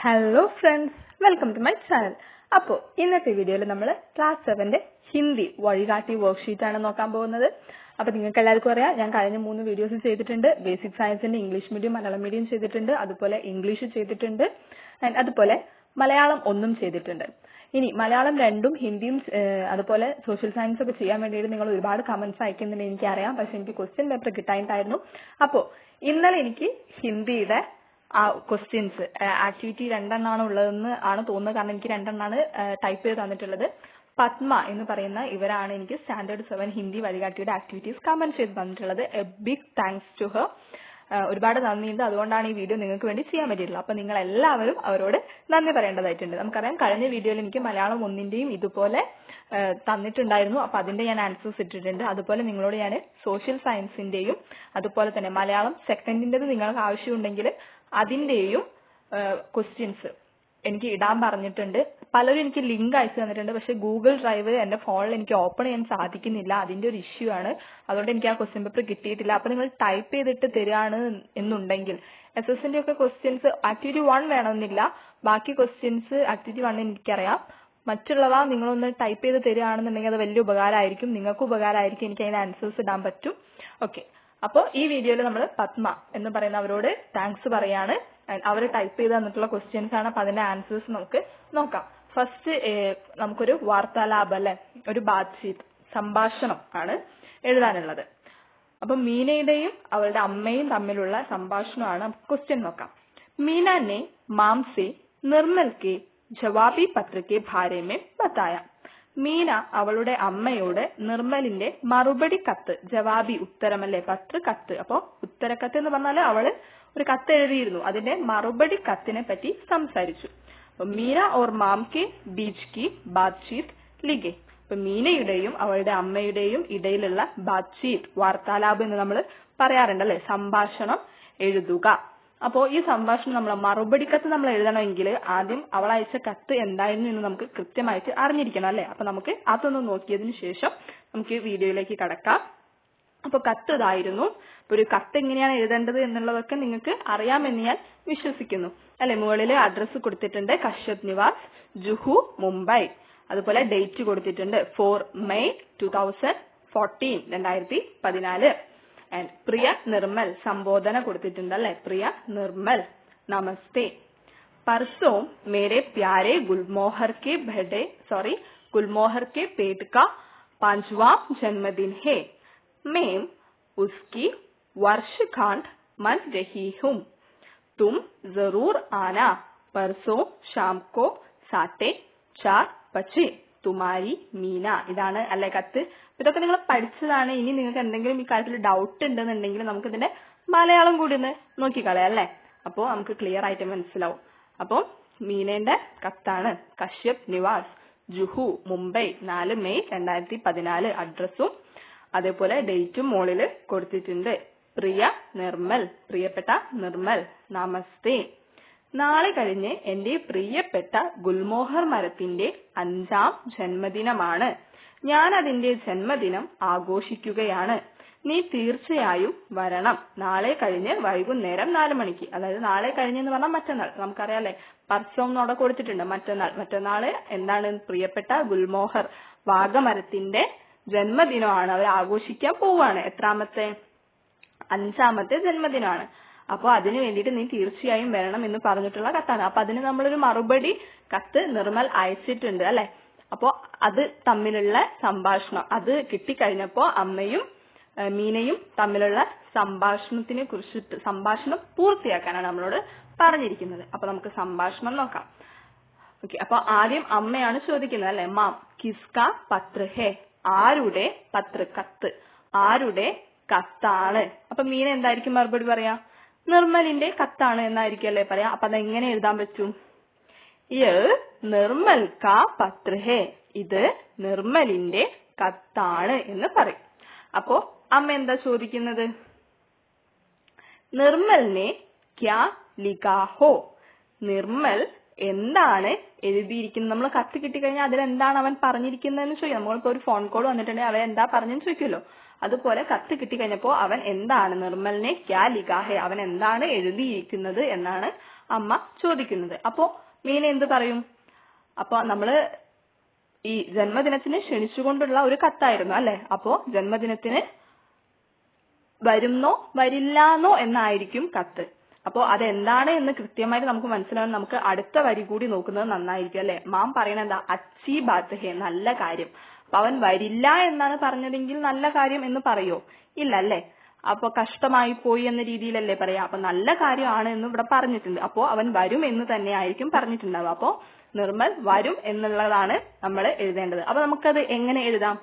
Hello friends welcome to my channel അപ്പോൾ ഇന്നത്തെ വീഡിയോയിൽ നമ്മൾ ക്ലാസ് സെവന്റെ ഹിന്ദി വഴികാട്ടി വർക്ക്ഷീറ്റ് ആണ് നോക്കാൻ പോകുന്നത്. അപ്പോൾ നിങ്ങൾക്ക് എല്ലാവർക്കും അറിയാം ഞാൻ കഴിഞ്ഞ മൂന്ന് വീഡിയോസ് ചെയ്തിട്ടുണ്ട്. ബേസിക് സയൻസിന്റെ ഇംഗ്ലീഷ് മീഡിയം മലയാളം മീഡിയം ചെയ്തിട്ടുണ്ട്. അതുപോലെ ഇംഗ്ലീഷ് ചെയ്തിട്ടുണ്ട്. ആൻഡ് അതുപോലെ മലയാളം ഒന്നും ചെയ്തിട്ടുണ്ട്. ഇനി മലയാളം രണ്ടും ഹിന്ദിയും അതുപോലെ സോഷ്യൽ സയൻസ് ഒക്കെ ചെയ്യാൻ വേണ്ടിയിട്ട് നിങ്ങൾ ഒരുപാട് കമന്റ്സ് അയക്കുന്നുണ്ട്. എനിക്കറിയാം. പക്ഷെ എനിക്ക് ക്വസ്റ്റ്യൻ പേപ്പർ കിട്ടായിട്ടായിരുന്നു അപ്പോൾ ഇന്നലെ എനിക്ക് ഹിന്ദിയുടെ ആ ക്വസ്റ്റ്യൻസ് ആക്ടിവിറ്റി രണ്ടെണ്ണമാണ് ഉള്ളതെന്ന് ആണ് തോന്നുന്നത്. കാരണം എനിക്ക് രണ്ടെണ്ണമാണ് ടൈപ്പ് ചെയ്ത് തന്നിട്ടുള്ളത്. പത്മ എന്ന് പറയുന്ന ഇവരാണ് എനിക്ക് സ്റ്റാൻഡേർഡ് സെവൻ ഹിന്ദി വഴികാട്ടിയുടെ ആക്ടിവിറ്റീസ് കമന്റ് ചെയ്ത് തന്നിട്ടുള്ളത്. A big thanks to her ഒരുപാട് നന്ദിയുണ്ട് അതുകൊണ്ടാണ് ഈ വീഡിയോ നിങ്ങൾക്ക് വേണ്ടി ചെയ്യാൻ പറ്റിയിട്ടുള്ളത്. അപ്പൊ നിങ്ങൾ എല്ലാവരും അവരോട് നന്ദി പറയേണ്ടതായിട്ടുണ്ട്. നമുക്കറിയാം കഴിഞ്ഞ വീഡിയോയിൽ എനിക്ക് മലയാളം ഒന്നിന്റെയും ഇതുപോലെ തന്നിട്ടുണ്ടായിരുന്നു. അപ്പൊ അതിന്റെ ഞാൻ ആൻസേഴ്സ് ഇട്ടിട്ടുണ്ട്. അതുപോലെ നിങ്ങളോട് ഞാൻ സോഷ്യൽ സയൻസിന്റെയും അതുപോലെ തന്നെ മലയാളം സെക്കൻഡിന്റേത് നിങ്ങൾക്ക് ആവശ്യമുണ്ടെങ്കിൽ അതിന്റെയും ക്വസ്റ്റ്യൻസ് എനിക്ക് ഇടാൻ പറഞ്ഞിട്ടുണ്ട്. പലരും എനിക്ക് ലിങ്ക് അയച്ചു തന്നിട്ടുണ്ട്. പക്ഷെ ഗൂഗിൾ ഡ്രൈവ് എന്റെ ഫോണിൽ എനിക്ക് ഓപ്പൺ ചെയ്യാൻ സാധിക്കുന്നില്ല. അതിന്റെ ഒരു ഇഷ്യൂ ആണ്. അതുകൊണ്ട് എനിക്ക് ആ ക്വസ്റ്റ്യൻ പേപ്പർ കിട്ടിയിട്ടില്ല. അപ്പൊ നിങ്ങൾ ടൈപ്പ് ചെയ്തിട്ട് തരികയാണ് എന്നുണ്ടെങ്കിൽ എസ് എസിന്റെ ഒക്കെ ക്വസ്റ്റ്യൻസ് ആക്ടിവിറ്റി വൺ വേണമെന്നില്ല. ബാക്കി ക്വസ്റ്റ്യൻസ് ആക്ടിവിറ്റി വൺ എനിക്കറിയാം. മറ്റുള്ളവ നിങ്ങളൊന്ന് ടൈപ്പ് ചെയ്ത് തരികയാണെന്നുണ്ടെങ്കിൽ അത് വലിയ ഉപകാരമായിരിക്കും. നിങ്ങൾക്ക് ഉപകാരമായിരിക്കും. എനിക്ക് അതിന് ആൻസേഴ്സ് ഇടാൻ പറ്റും. ഓക്കെ അപ്പോൾ ഈ വീഡിയോയിൽ നമ്മൾ പത്മ എന്ന് പറയുന്ന അവരോട് താങ്ക്സ് പറയാണ് അവർ ടൈപ്പ് ചെയ്ത് തന്നിട്ടുള്ള ക്വസ്റ്റ്യൻസ് ആണ് അപ്പൊ അതിന്റെ ആൻസേഴ്സ് നമുക്ക് നോക്കാം ഫസ്റ്റ് നമുക്കൊരു വാർത്താലാപം അല്ലെ ഒരു ബാത്ചീത്ത് സംഭാഷണം ആണ് എഴുതാനുള്ളത് അപ്പൊ മീനയുടെയും അവളുടെ അമ്മയും തമ്മിലുള്ള സംഭാഷണമാണ് ക്വസ്റ്റ്യൻ നോക്കാം मीना ने माम से निर्मल के ജവാബി പത്ര के बारे में बताया മീന അവളുടെ അമ്മയോട് നിർമ്മലിന്റെ മറുപടി കത്ത് ജവാബി ഉത്തരമല്ലേ? പത്ര കത്ത്. അപ്പൊ ഉത്തരക്കത്ത് എന്ന് പറഞ്ഞാൽ അവൾ ഒരു കത്ത് എഴുതിയിരുന്നു. അതിന്റെ മറുപടി കത്തിനെ പറ്റി സംസാരിച്ചു. അപ്പൊ മീന ഓർ മാം കെ ബീച്ച് കി ബാത്ചീത് ലിഗെ. അപ്പൊ മീനയുടെയും അവളുടെ അമ്മയുടെയും ഇടയിലുള്ള ബാത്ചീത് വാർത്താലാപം എന്ന് നമ്മൾ പറയാറുണ്ടല്ലേ? സംഭാഷണം എഴുതുക. അപ്പോ ഈ സംഭാഷണം നമ്മൾ മറുപടി കത്ത് നമ്മൾ എഴുതണമെങ്കിൽ ആദ്യം അവൾ അയച്ച കത്ത് എന്തായിരുന്നു എന്ന് നമുക്ക് കൃത്യമായിട്ട് അറിഞ്ഞിരിക്കണം അല്ലെ? അപ്പൊ നമുക്ക് അതൊന്ന് നോക്കിയതിനു ശേഷം നമുക്ക് വീഡിയോയിലേക്ക് കടക്കാം. അപ്പൊ കത്ത് ഇതായിരുന്നു. ഒരു കത്ത് എങ്ങനെയാണ് എഴുതേണ്ടത് എന്നുള്ളതൊക്കെ നിങ്ങൾക്ക് അറിയാമെന്ന് ഞാൻ വിശ്വസിക്കുന്നു. അല്ലെ? മുകളിൽ അഡ്രസ്സ് കൊടുത്തിട്ടുണ്ട്. കശ്യപ് നിവാസ് ജുഹു മുംബൈ. അതുപോലെ ഡേറ്റ് കൊടുത്തിട്ടുണ്ട്. Four May two thousand fourteen രണ്ടായിരത്തി പതിനാല്. ആൻഡ് പ്രിയ നിർമ്മൽ സംബോധന കൊടുത്തിട്ടുണ്ട് അല്ലെ പ്രിയ നിർമ്മൽ നമസ്തേ परसों मेरे प्यारे गुलमोहर के बर्थडे सॉरी गुलमोहर के पेट का पांचवा जन्मदिन है मैं उसकी वर्षगांठ मन रही हूँ तुम जरूर आना परसों शाम को साढ़े चार बजे തുമാരി മീന ഇതാണ് അല്ലെ കത്ത്. ഇതൊക്കെ നിങ്ങൾ പഠിച്ചതാണ്. ഇനി നിങ്ങൾക്ക് എന്തെങ്കിലും ഈ കാര്യത്തിൽ ഡൗട്ട് ഉണ്ടെന്നുണ്ടെങ്കിൽ നമുക്ക് ഇതിന്റെ മലയാളം കൂടി ഒന്ന് നോക്കിക്കളയാം അല്ലെ? അപ്പോ നമുക്ക് ക്ലിയർ ആയിട്ട് മനസ്സിലാവും. അപ്പോ മീനേന്റെ കത്താണ്. കശ്യപ് നിവാസ് ജുഹു മുംബൈ നാല് മെയ് രണ്ടായിരത്തി പതിനാല് അഡ്രസ്സും അതേപോലെ ഡേറ്റും മോളിൽ കൊടുത്തിട്ടുണ്ട്. പ്രിയ നിർമ്മൽ പ്രിയപ്പെട്ട നിർമ്മൽ നമസ്തേ. നാളെ കഴിഞ്ഞ് എന്റെ പ്രിയപ്പെട്ട ഗുൽമോഹർ മരത്തിന്റെ അഞ്ചാം ജന്മദിനമാണ്. ഞാൻ അതിന്റെ ജന്മദിനം ആഘോഷിക്കുകയാണ്. നീ തീർച്ചയായും വരണം. നാളെ കഴിഞ്ഞ് വൈകുന്നേരം നാല് മണിക്ക്. അതായത് നാളെ കഴിഞ്ഞ് എന്ന് പറഞ്ഞാൽ മറ്റന്നാൾ. നമുക്കറിയാല്ലേ പർച്ചോം നോട കൊടുത്തിട്ടുണ്ട്. മറ്റന്നാൾ മറ്റന്നാൾ എന്താണ് പ്രിയപ്പെട്ട ഗുൽമോഹർ? വാഗമരത്തിന്റെ ജന്മദിനമാണ്. അവർ ആഘോഷിക്കാൻ പോവാണ് എത്രാമത്തെ? അഞ്ചാമത്തെ ജന്മദിനമാണ്. അപ്പൊ അതിന് വേണ്ടിയിട്ട് നീ തീർച്ചയായും വരണം എന്ന് പറഞ്ഞിട്ടുള്ള കത്താണ്. അപ്പൊ അതിന് നമ്മളൊരു മറുപടി കത്ത് നിർമ്മൽ അയച്ചിട്ടുണ്ട് അല്ലെ? അപ്പോ അത് തമ്മിലുള്ള സംഭാഷണം. അത് കിട്ടിക്കഴിഞ്ഞപ്പോ അമ്മയും മീനയും തമ്മിലുള്ള സംഭാഷണത്തിനെ കുറിച്ചിട്ട് സംഭാഷണം പൂർത്തിയാക്കാനാണ് നമ്മളോട് പറഞ്ഞിരിക്കുന്നത്. അപ്പൊ നമുക്ക് സംഭാഷണം നോക്കാം. ഓക്കെ അപ്പൊ ആദ്യം അമ്മയാണ് ചോദിക്കുന്നത് അല്ലെ? മാം കിസ്ക പത്ര ഹേ ആരുടെ പത്ര കത്ത് ആരുടെ കത്താണ്? അപ്പൊ മീന എന്തായിരിക്കും മറുപടി പറയാ? നിർമ്മലിന്റെ കത്താണ് എന്നായിരിക്കും അല്ലേ പറയാം? അപ്പൊ അതെങ്ങനെ എഴുതാൻ പറ്റും? യ നിർമ്മൽ കാ പത്രഹേ ഇത് നിർമ്മലിന്റെ കത്താണ് എന്ന് പറയും. അപ്പോ അമ്മ എന്താ ചോദിക്കുന്നത്? നിർമ്മലിനെ ക്യാ ലിഖാഹോ നിർമ്മൽ എന്താണ് എഴുതിയിരിക്കുന്നത്? നമ്മൾ കത്ത് കിട്ടിക്കഴിഞ്ഞാൽ അതിലെന്താണ് അവൻ പറഞ്ഞിരിക്കുന്നതെന്ന് ചോദിക്കാം. നമ്മളിപ്പോ ഒരു ഫോൺ കോൾ വന്നിട്ടുണ്ടെങ്കിൽ അവൻ എന്താ പറഞ്ഞെന്ന് ചോദിക്കുമല്ലോ. അതുപോലെ കത്ത് കിട്ടിക്കഴിഞ്ഞപ്പോ അവൻ എന്താണ് നിർമ്മലിനെ ക്യാ ലിഖാഹെ അവൻ എന്താണ് എഴുതിയിരിക്കുന്നത് എന്നാണ് അമ്മ ചോദിക്കുന്നത്. അപ്പോ മീന എന്ത് പറയും? അപ്പൊ നമ്മൾ ഈ ജന്മദിനത്തിന് ക്ഷണിച്ചുകൊണ്ടുള്ള ഒരു കത്തായിരുന്നു അല്ലെ? അപ്പോ ജന്മദിനത്തിന് വരുന്നോ വരില്ലാന്നോ എന്നായിരിക്കും കത്ത്. അപ്പോ അതെന്താണ് എന്ന് കൃത്യമായിട്ട് നമുക്ക് മനസ്സിലാവാൻ നമുക്ക് അടുത്ത വരി കൂടി നോക്കുന്നത് നന്നായിരിക്കും അല്ലെ? മാം പറയണ എന്താ? അച്ചി ബാത്ത് ഹേ നല്ല കാര്യം. അപ്പൊ അവൻ വരില്ല എന്നാണ് പറഞ്ഞതെങ്കിൽ നല്ല കാര്യം എന്ന് പറയോ? ഇല്ല അല്ലേ അപ്പൊ കഷ്ടമായി പോയി എന്ന രീതിയിലല്ലേ പറയാ. അപ്പൊ നല്ല കാര്യമാണ് എന്ന് ഇവിടെ പറഞ്ഞിട്ടുണ്ട്. അപ്പോ അവൻ വരും എന്ന് തന്നെ ആയിരിക്കും പറഞ്ഞിട്ടുണ്ടാവുക. അപ്പോ നിർമ്മൽ വരും എന്നുള്ളതാണ് നമ്മൾ എഴുതേണ്ടത്. അപ്പൊ നമുക്കത് എങ്ങനെ എഴുതാം?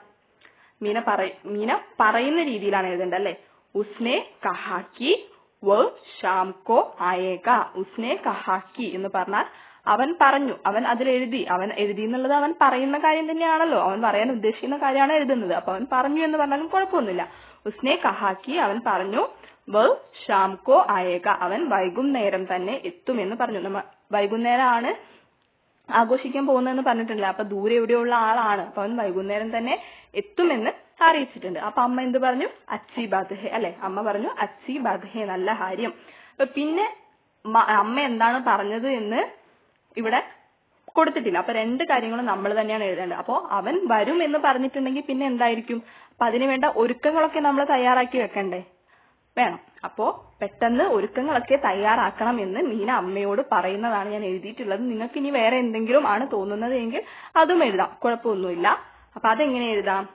മീന പറ മീന പറയുന്ന രീതിയിലാണ് എഴുതേണ്ടത് അല്ലെ? ഉസ്നെ കഹാക്കി വ ഷാംകോ ആയേക ഉസ്നെ കഹാക്കി എന്ന് പറഞ്ഞാൽ അവൻ പറഞ്ഞു അവൻ അതിൽ എഴുതി അവൻ എഴുതി എന്നുള്ളത് അവൻ പറയുന്ന കാര്യം തന്നെയാണല്ലോ. അവൻ പറയാൻ ഉദ്ദേശിക്കുന്ന കാര്യമാണ് എഴുതുന്നത്. അപ്പൊ അവൻ പറഞ്ഞു എന്ന് പറഞ്ഞാലും കുഴപ്പമൊന്നുമില്ല. ഉസ്നെ കഹാക്കി അവൻ പറഞ്ഞു വ ഷാംകോ ആയേക. അവൻ വൈകുന്നേരം തന്നെ എത്തുമെന്ന് പറഞ്ഞു. നമ്മ വൈകുന്നേരമാണ് ആഘോഷിക്കാൻ പോകുന്നതെന്ന് പറഞ്ഞിട്ടില്ല. അപ്പൊ ദൂരെ എവിടെയുള്ള ആളാണ്. അപ്പൊ അവൻ വൈകുന്നേരം തന്നെ എത്തുമെന്ന് അറിയിച്ചിട്ടുണ്ട്. അപ്പൊ അമ്മ എന്ത് പറഞ്ഞു? അച്ചി ബാധഹെ. അല്ലെ? അമ്മ പറഞ്ഞു അച്ചി ബാധഹെ നല്ല കാര്യം. അപ്പൊ പിന്നെ അമ്മ എന്താണ് പറഞ്ഞത് എന്ന് ഇവിടെ കൊടുത്തിട്ടില്ല. അപ്പൊ രണ്ട് കാര്യങ്ങളും നമ്മൾ തന്നെയാണ് എഴുതേണ്ടത്. അപ്പോ അവൻ വരും എന്ന് പറഞ്ഞിട്ടുണ്ടെങ്കിൽ പിന്നെ എന്തായിരിക്കും? അപ്പൊ അതിനുവേണ്ട ഒരുക്കങ്ങളൊക്കെ നമ്മൾ തയ്യാറാക്കി വെക്കണ്ടേ? വേണം. അപ്പോ പെട്ടെന്ന് ഒരുക്കങ്ങളൊക്കെ തയ്യാറാക്കണം എന്ന് മീന അമ്മയോട് പറയുന്നതാണ് ഞാൻ എഴുതിയിട്ടുള്ളത്. നിങ്ങൾക്ക് ഇനി വേറെ എന്തെങ്കിലും ആണ് തോന്നുന്നത് എങ്കിൽ അതും എഴുതാം. കുഴപ്പമൊന്നുമില്ല. അപ്പൊ അതെങ്ങനെ എഴുതാം?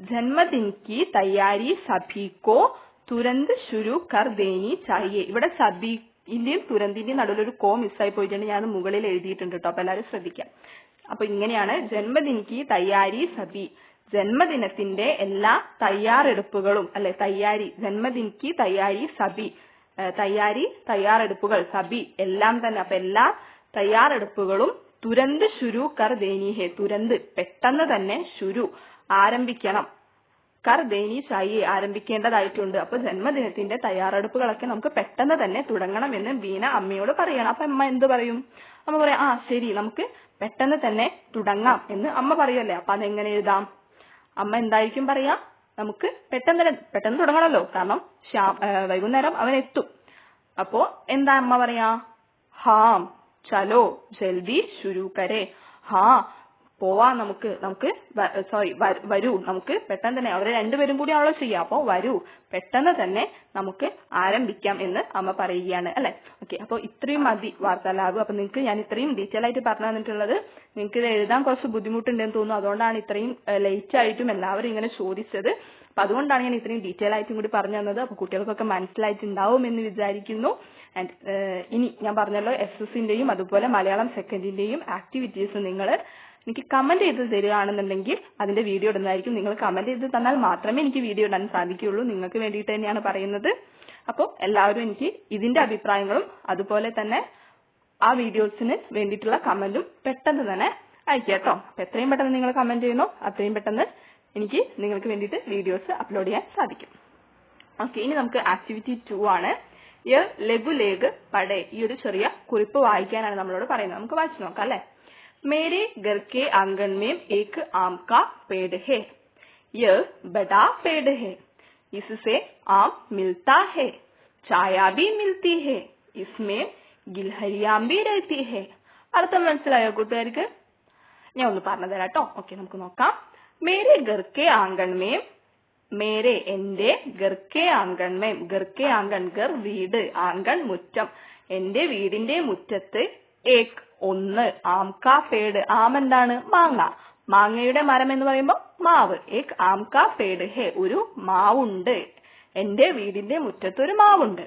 ജന്മദിൻ की തയ്യാരി സഭി को തുരന്ത് ശുരു കർ ദേനി ചാഹിയെ. ഇവിടെ സബിന്റെയും തുരന്തിന്റെയും നടുവിൽ ഒരു കോ മിസ്സായി പോയിട്ടുണ്ട്. ഞാൻ മുകളിൽ എഴുതിയിട്ടുണ്ട് കേട്ടോ അപ്പൊ എല്ലാവരും ശ്രദ്ധിക്കാം. അപ്പൊ ഇങ്ങനെയാണ് ജന്മദിനിക്ക് തയ്യാരി സബി ജന്മദിനത്തിന്റെ എല്ലാ തയ്യാറെടുപ്പുകളും അല്ലെ തയ്യാരി ജന്മദിനിക്ക് തയ്യാരി സബി തയ്യാരി തയ്യാറെടുപ്പുകൾ സബി എല്ലാം തന്നെ. അപ്പൊ എല്ലാ തയ്യാറെടുപ്പുകളും തുരന്ത് ശുരു കർ ദേനീഹെ. തുരന്ത് പെട്ടെന്ന് തന്നെ ശുരു ആരംഭിക്കണം. കർ ദേനി ചായി ആരംഭിക്കേണ്ടതായിട്ടുണ്ട്. അപ്പൊ ജന്മദിനത്തിന്റെ തയ്യാറെടുപ്പുകളൊക്കെ നമുക്ക് പെട്ടെന്ന് തന്നെ തുടങ്ങണം എന്ന് ബീന അമ്മയോട് പറയണം. അപ്പൊ അമ്മ എന്ത് പറയും? അമ്മ പറയാം ആ ശരി നമുക്ക് പെട്ടെന്ന് തന്നെ തുടങ്ങാം എന്ന് അമ്മ പറയുമല്ലേ അപ്പൊ അതെങ്ങനെ എഴുതാം? അമ്മ എന്തായിരിക്കും പറയാ? നമുക്ക് പെട്ടെന്ന് പെട്ടെന്ന് തുടങ്ങണമല്ലോ കാരണം വൈകുന്നേരം അവൻ എത്തും. അപ്പോ എന്താ അമ്മ പറയാ? ഹാം ചലോ ജൽദി ശുരു കരെ ഹാ പോവാ നമുക്ക് നമുക്ക് സോറി വരൂ. നമുക്ക് പെട്ടെന്ന് തന്നെ അവരെ രണ്ടുപേരും കൂടി ആണല്ലോ ചെയ്യുക അപ്പോ വരൂ. പെട്ടെന്ന് തന്നെ നമുക്ക് ആരംഭിക്കാം എന്ന് അമ്മ പറയുകയാണ് അല്ലെ? ഓക്കെ അപ്പൊ ഇത്രയും മതി വാർത്താലാവ് അപ്പൊ നിങ്ങൾക്ക് ഞാൻ ഇത്രയും ഡീറ്റെയിൽ ആയിട്ട് പറഞ്ഞു തന്നിട്ടുള്ളത് നിങ്ങൾക്ക് ഇത് എഴുതാൻ കുറച്ച് ബുദ്ധിമുട്ടുണ്ടെന്ന് തോന്നുന്നു. അതുകൊണ്ടാണ് ഇത്രയും ലേറ്റ് ആയിട്ടും എല്ലാവരും ഇങ്ങനെ ചോദിച്ചത്. അപ്പൊ അതുകൊണ്ടാണ് ഞാൻ ഇത്രയും ഡീറ്റെയിൽ ആയിട്ടും കൂടി പറഞ്ഞു തന്നത്. അപ്പൊ കുട്ടികൾക്കൊക്കെ മനസ്സിലായിട്ടുണ്ടാവും എന്ന് വിചാരിക്കുന്നു. ആൻഡ് ഇനി ഞാൻ പറഞ്ഞല്ലോ എസ് എസിന്റെയും അതുപോലെ മലയാളം സെക്കൻഡിന്റെയും ആക്ടിവിറ്റീസ് നിങ്ങൾ എനിക്ക് കമന്റ് ചെയ്ത് തരികയാണെന്നുണ്ടെങ്കിൽ അതിന്റെ വീഡിയോ ഇടുന്നതായിരിക്കും. നിങ്ങൾ കമന്റ് ചെയ്ത് തന്നാൽ മാത്രമേ എനിക്ക് വീഡിയോ ഇടാൻ സാധിക്കുകയുള്ളൂ. നിങ്ങൾക്ക് വേണ്ടിയിട്ട് തന്നെയാണ് പറയുന്നത്. അപ്പോൾ എല്ലാവരും എനിക്ക് ഇതിന്റെ അഭിപ്രായങ്ങളും അതുപോലെ തന്നെ ആ വീഡിയോസിന് വേണ്ടിയിട്ടുള്ള കമന്റും പെട്ടെന്ന് തന്നെ അയക്കുക കേട്ടോ. അപ്പൊ എത്രയും പെട്ടെന്ന് നിങ്ങൾ കമന്റ് ചെയ്യണോ അത്രയും പെട്ടെന്ന് എനിക്ക് നിങ്ങൾക്ക് വേണ്ടിയിട്ട് വീഡിയോസ് അപ്ലോഡ് ചെയ്യാൻ സാധിക്കും. ഓക്കെ ഇനി നമുക്ക് ആക്ടിവിറ്റി ടു ആണ്. യ ലഘു ലേഖ് പടേ. ഈ ഒരു ചെറിയ കുറിപ്പ് വായിക്കാനാണ് നമ്മളോട് പറയുന്നത്. നമുക്ക് വായിച്ചു നോക്കാം അല്ലെ? मेरे घर के आंगन में एक आम का पेड़ है यह बड़ा पेड़ है इससे आम मिलता है छाया भी मिलती है इसमें गिलहरियां भी रहती है അർത്ഥം മനസ്സിലായോ കൂട്ടുകാർക്ക് ഞാൻ ഒന്ന് പറഞ്ഞു തരാം കേട്ടോ ഓക്കെ നമുക്ക് നോക്കാം മേരെ ഗർക്കെ ആങ്കൺമേം മേരെ എന്റെ ഗർക്കെ ആങ്കൺമേം ഗർക്കെ ആങ്കൺ ഗർ വീട് ആങ്കൺ മുറ്റം എന്റെ വീടിന്റെ മുറ്റത്ത് ഏക് ഒന്ന് ആംകാ പേട് ആം എന്താണ്? മാങ്ങ. മാങ്ങയുടെ മരം എന്ന് പറയുമ്പോൾ മാവ്. ഏക് ആംകാ പേട് ഹേ ഒരു മാവുണ്ട്. എന്റെ വീടിന്റെ മുറ്റത്ത് ഒരു മാവുണ്ട്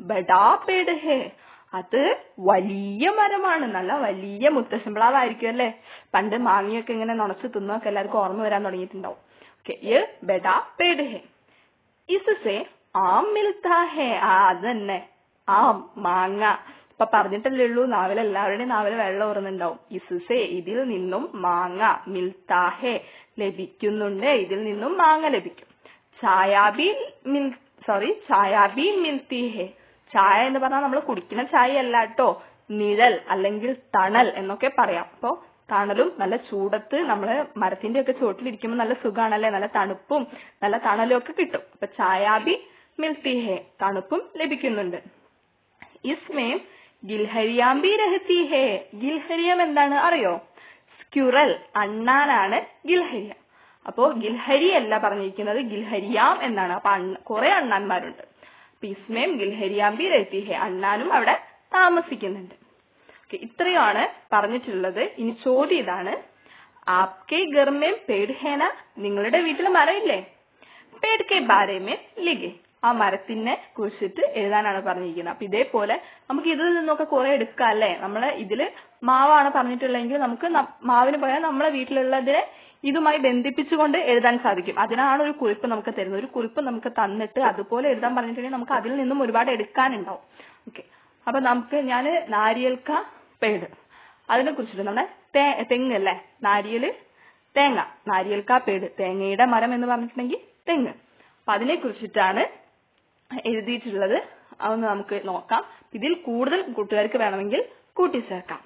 ബഡാ പേട് ഹേ. അത് വലിയ മരമാണ്. നല്ല വലിയ മുത്തശ്ശമ്പളാവായിരിക്കും അല്ലേ? പണ്ട് മാങ്ങയൊക്കെ ഇങ്ങനെ നുണച്ച് തിന്നൊക്കെ എല്ലാവർക്കും ഓർമ്മ വരാൻ തുടങ്ങിയിട്ടുണ്ടാവും. ഓക്കെ ആം മിൽത്താ ഹേ. ആ അത് തന്നെ. ആം മാങ്ങ. ഇപ്പൊ പറഞ്ഞിട്ടല്ലേ ഉള്ളൂ നാവിൽ എല്ലാവരുടെയും നാവിൽ വെള്ളം ഓർന്നുണ്ടാവും ഇസുസെ ഇതിൽ നിന്നും മാങ്ങ മിൽത്താഹെ ലഭിക്കുന്നുണ്ട്. ഇതിൽ നിന്നും മാങ്ങ ലഭിക്കും. ചായാബി മിൽ സോറി ചായാബി മിൽത്തിഹെ. ചായ എന്ന് പറഞ്ഞാൽ നമ്മൾ കുടിക്കുന്ന ചായ അല്ല കേട്ടോ. നിഴൽ അല്ലെങ്കിൽ തണൽ എന്നൊക്കെ പറയാം. അപ്പോ തണലും നല്ല ചൂടത്ത് നമ്മൾ മരത്തിന്റെ ഒക്കെ ചുവട്ടിലിരിക്കുമ്പോൾ നല്ല സുഖാണല്ലേ? നല്ല തണുപ്പും നല്ല തണലും ഒക്കെ കിട്ടും. അപ്പൊ ചായാബി മിൽത്തിഹെ തണുപ്പും ലഭിക്കുന്നുണ്ട്. ഇസ്മേം ഗിൽഹരിയാം ബി ഹേ ഗിൽഹരിയം എന്താണ്? അറിയോ? സ്ക്യുറൽ അണ്ണാനാണ് ഗിൽഹരിയ. അപ്പോ ഗിൽഹരി അല്ല പറഞ്ഞിരിക്കുന്നത് ഗിൽഹരിയാം എന്നാണ്. അപ്പൊ കുറെ അണ്ണാന്മാരുണ്ട്. പിസ്മയും ഗിൽഹരിയാമ്പി ഗിൽഹരിയാം ബി ഹേ അണ്ണാനും അവിടെ താമസിക്കുന്നുണ്ട്. ഇത്രയുമാണ് പറഞ്ഞിട്ടുള്ളത്. ഇനി ചോദ്യം ഇതാണ്. ആപ്കെ ഗർമേം പേട് ഹേന നിങ്ങളുടെ വീട്ടിൽ മരമില്ലേ പേട് കെ ബാരേമേ ലിഗെ. ആ മരത്തിനെ കുറിച്ചിട്ട് എഴുതാനാണ് പറഞ്ഞിരിക്കുന്നത്. അപ്പൊ ഇതേപോലെ നമുക്ക് ഇതിൽ നിന്നൊക്കെ കുറെ എടുക്കാം അല്ലെ? നമ്മൾ ഇതിൽ മാവാണ് പറഞ്ഞിട്ടുള്ളതെങ്കിൽ നമുക്ക് മാവിന് പകരം നമ്മളെ വീട്ടിലുള്ളതിനെ ഇതുമായി ബന്ധിപ്പിച്ചുകൊണ്ട് എഴുതാൻ സാധിക്കും. അതിനാണ് ഒരു കുറിപ്പ് നമുക്ക് തരുന്നത്. ഒരു കുറിപ്പ് നമുക്ക് തന്നിട്ട് അതുപോലെ എഴുതാൻ പറഞ്ഞിട്ടുണ്ടെങ്കിൽ നമുക്ക് അതിൽ നിന്നും ഒരുപാട് എടുക്കാനുണ്ടാവും. ഓക്കെ. അപ്പൊ നമുക്ക് ഞാൻ നാരിയൽക്ക പേട്. അതിനെ കുറിച്ചിട്ട് നമ്മുടെ തെങ്ങ് അല്ലേ? നാരിയൽ തേങ്ങ. നാരിയൽക്ക പേട്. തേങ്ങയുടെ മരം എന്ന് പറഞ്ഞിട്ടുണ്ടെങ്കിൽ തെങ്ങ്. അപ്പൊ അതിനെ കുറിച്ചിട്ടാണ് എഴുതിയിട്ടുള്ളത് അതൊന്ന് നമുക്ക് നോക്കാം ഇതിൽ കൂടുതൽ കൂട്ടുകാർക്ക് വേണമെങ്കിൽ കൂട്ടിച്ചേർക്കാം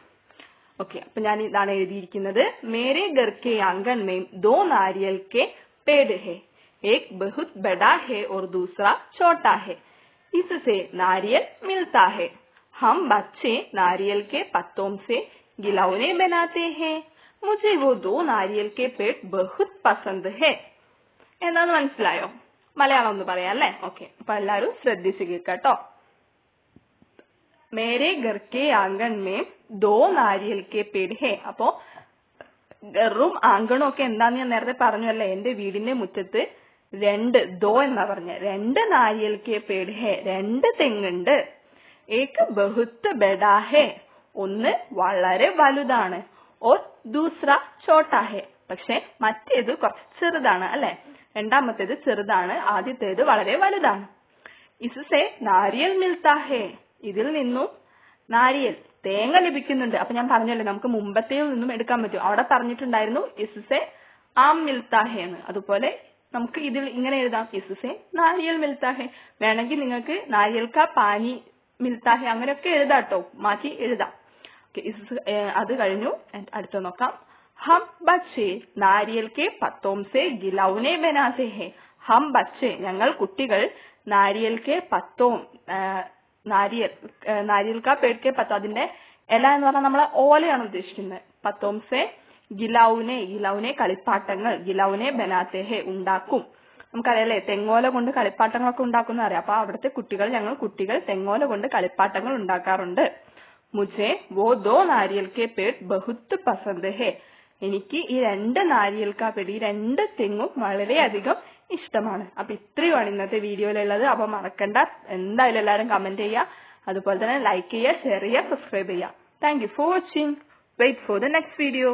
ഓക്കെ അപ്പൊ ഞാൻ ഇതാണ് എഴുതിയിരിക്കുന്നത് മേരെ घर के आंगन में दो नारियल के पेड़ है एक बहुत बड़ा है और दूसरा छोटा है इससे नारियल मिलता है हम बच्चे नारियल के पत्तों से गिलौने बनाते हैं मुझे वो दो नारियल के पेड़ बहुत पसंद है എന്നാന്ന് മനസ്സിലായോ മലയാളം ഒന്ന് പറയാം അല്ലെ? ഓക്കെ അപ്പൊ എല്ലാവരും ശ്രദ്ധിച്ചു കേട്ടോ മേരെ ഗർക്കെ ആങ്കൺമേ ദോ നാരിയൽക്കെ പെടുഹേ അപ്പോ ഗറും ആങ്കണും ഒക്കെ എന്താന്ന് ഞാൻ നേരത്തെ പറഞ്ഞു അല്ലേ എന്റെ വീടിന്റെ മുറ്റത്ത് രണ്ട് ദോ എന്നാ പറഞ്ഞ. രണ്ട് നാരിയൽക്കെ പെടുഹേ രണ്ട് തെങ്ങുണ്ട്. ഏക്ക് ബഹുത്ത് ബെഡാഹേ ഒന്ന് വളരെ വലുതാണ്. ഓ ദൂസ്ര ഷോട്ടാ പക്ഷെ മറ്റേത് കുറച്ച് ചെറുതാണ് അല്ലെ? രണ്ടാമത്തേത് ചെറുതാണ് ആദ്യത്തേത് വളരെ വലുതാണ്. ഇസുസെ നാരിയൽ മിൽത്താഹേ. ഇതിൽ നിന്നും നാരിയൽ തേങ്ങ ലഭിക്കുന്നുണ്ട്. അപ്പൊ ഞാൻ പറഞ്ഞല്ലോ നമുക്ക് മുമ്പത്തേൽ നിന്നും എടുക്കാൻ പറ്റും. അവിടെ പറഞ്ഞിട്ടുണ്ടായിരുന്നു ഇസുസെ ആം മിൽത്താഹേ എന്ന്. അതുപോലെ നമുക്ക് ഇതിൽ ഇങ്ങനെ എഴുതാം ഇസുസെ നാരിയൽ മിൽത്താഹേ. വേണമെങ്കിൽ നിങ്ങൾക്ക് നാരിയൽ കാ പാനി മിൽത്താഹേ അങ്ങനെയൊക്കെ എഴുതാട്ടോ മാറ്റി എഴുതാം. അത് കഴിഞ്ഞു. അടുത്ത നോക്കാം. हम बच्चे नारियल के पत्तों से गिलौने बनाते हैं। ഹം ബച്ചെ ഞങ്ങൾ കുട്ടികൾ നാരിയൽ കെ പത്തവും നാരിയൽ നാരിയൽ കാ പേട് കെ പത്ത അതിന്റെ ഇല എന്ന് പറഞ്ഞാൽ നമ്മളെ ഓലയാണ് ഉദ്ദേശിക്കുന്നത്. പത്തോം സെ ഗിലൌനെ ഗിലൌനെ കളിപ്പാട്ടങ്ങൾ ഗിലൌനെ ബനാത്തേഹെ ഉണ്ടാക്കും. നമുക്കറിയാലേ തെങ്ങോല കൊണ്ട് കളിപ്പാട്ടങ്ങളൊക്കെ ഉണ്ടാക്കുന്ന അറിയാം. അപ്പൊ അവിടുത്തെ കുട്ടികൾ ഞങ്ങൾ കുട്ടികൾ തെങ്ങോല കൊണ്ട് കളിപ്പാട്ടങ്ങൾ ഉണ്ടാക്കാറുണ്ട്. മുജെ വോ ദോ നാരിയൽ കെ പേട് ബഹുത്ത് പസന്ത് ഹെ. എനിക്ക് ഈ രണ്ട് നാരിയൽക്കാ പേട് ഈ രണ്ട് തെങ്ങും വളരെയധികം ഇഷ്ടമാണ്. അപ്പൊ ഇത്രയുമാണ് ഇന്നത്തെ വീഡിയോയിലുള്ളത്. അപ്പൊ മറക്കണ്ട. എന്തായാലും എല്ലാവരും കമന്റ് ചെയ്യുക. അതുപോലെ തന്നെ ലൈക്ക് ചെയ്യുക ഷെയർ ചെയ്യുക സബ്സ്ക്രൈബ് ചെയ്യുക. Thank you for watching wait for the next video